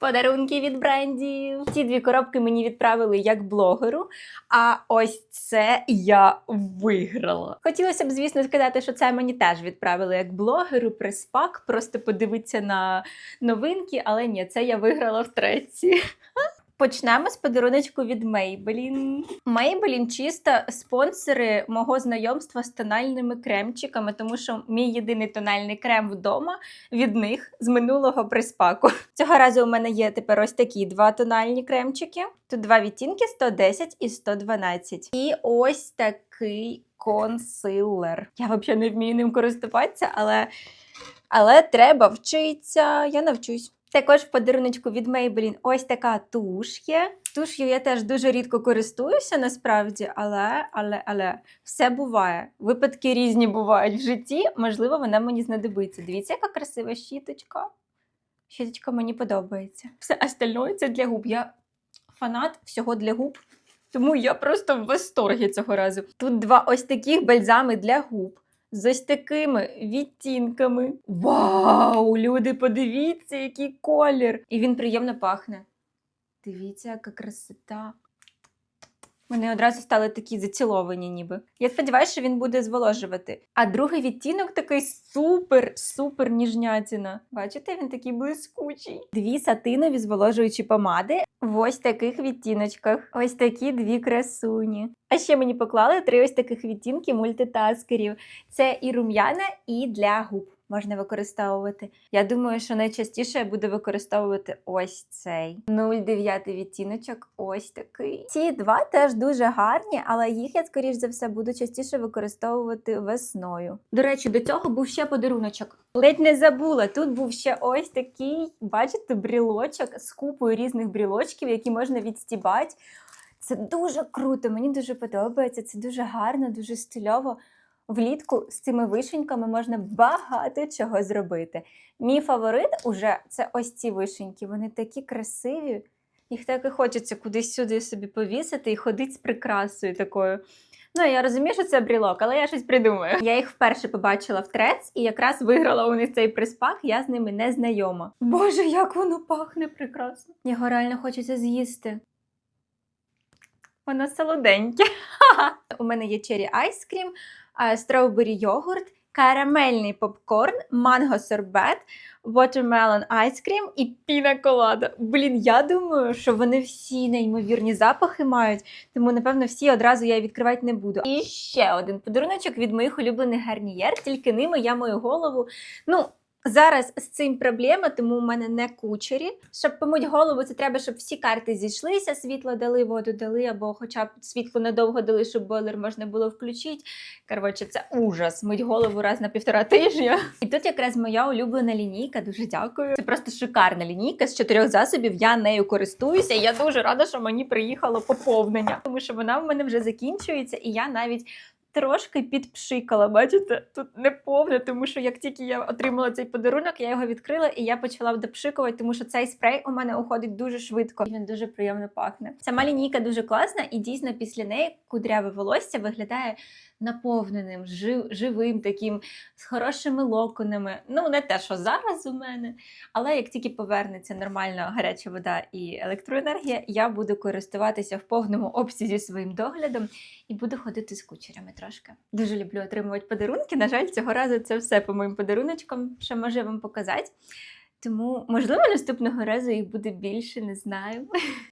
Подарунки від брендів. Ці дві коробки мені відправили як блогеру. А ось це я виграла. Хотілося б, звісно, сказати, що це мені теж відправили як блогеру, приспак, просто подивитися на новинки, але ні, це я виграла втретє. Почнемо з подаруночку від Maybelline. Maybelline чисто спонсори мого знайомства з тональними кремчиками, тому що мій єдиний тональний крем вдома від них з минулого приспаку. Цього разу у мене є тепер ось такі два тональні кремчики. Тут два відтінки 110 і 112. І ось такий консилер. Я взагалі не вмію ним користуватися, але, але треба вчитися. Я навчусь. Також в подаруночку від Maybelline ось така туш є. Туш'ю я теж дуже рідко користуюся насправді, але, але, але все буває. Випадки різні бувають в житті. Можливо, вона мені знадобиться. Дивіться, яка красива щіточка. Щіточка мені подобається. Все остальное це для губ. Я фанат всього для губ. Тому я просто в восторгі цього разу. Тут два ось таких бальзами для губ з ось такими відтінками. Вау! Люди, подивіться, який колір! І він приємно пахне. Дивіться, яка красота. Вони одразу стали такі заціловані, ніби. Я сподіваюся, що він буде зволожувати. А другий відтінок такий супер, супер ніжнятіна. Бачите, він такий блискучий. Дві сатинові зволожуючі помади в ось таких відтіночках. Ось такі дві красуні. А ще мені поклали три ось таких відтінки мультитаскерів. Це і рум'яна, і для губ можна використовувати. Я думаю, що найчастіше я буду використовувати ось цей 09 відтіночок, ось такий. Ці два теж дуже гарні, але їх я, скоріш за все, буду частіше використовувати весною. До речі, до цього був ще подаруночок. Ледь не забула. Тут був ще ось такий, бачите, брілочок з купою різних брілочків, які можна відстібати. Це дуже круто, мені дуже подобається. Це дуже гарно, дуже стильово. Влітку з цими вишеньками можна багато чого зробити. Мій фаворит уже це ось ці вишеньки. Вони такі красиві. Їх так і хочеться кудись сюди собі повісити і ходити з прикрасою такою. Ну, я розумію, що це брілок, але я щось придумаю. Я їх вперше побачила в трец і якраз виграла у них цей приспак, я з ними не знайома. Боже, як воно пахне прекрасно. Його реально хочеться з'їсти. Воно солоденьке. У мене є чері айскрім, строубері йогурт, карамельний попкорн, манго сорбет, watermelon айскрім і піна колада. Блін, я думаю, що вони всі неймовірні запахи мають, тому напевно всі одразу я відкривати не буду. І ще один подаруночок від моїх улюблених гарнієр, тільки ними я мою голову. Ну, Зараз з цим проблема, тому у мене не кучері. Щоб помить голову, це треба, щоб всі карти зійшлися, світло дали, воду дали, або хоча б світло надовго дали, щоб бойлер можна було включити. Коротше, це ужас. Мить голову раз на півтора тижня. І тут якраз моя улюблена лінійка. Дуже дякую. Це просто шикарна лінійка з чотирьох засобів. Я нею користуюся. Я дуже рада, що мені приїхало поповнення, тому що вона в мене вже закінчується, і я навіть. Трошки підпшикала, бачите, тут не повне, тому що як тільки я отримала цей подарунок, я його відкрила і я почала допшикувати, тому що цей спрей у мене уходить дуже швидко. І він дуже приємно пахне. Сама лінійка дуже класна, і дійсно після неї кудряве волосся виглядає наповненим, жив, живим, таким з хорошими локонами. Ну, не те, що зараз у мене, але як тільки повернеться нормальна гаряча вода і електроенергія, я буду користуватися в повному обсязі своїм доглядом і буду ходити з кучерями трошки. Дуже люблю отримувати подарунки. На жаль, цього разу це все по моїм подаруночкам, що можу вам показати. Тому, можливо, наступного разу їх буде більше, не знаю.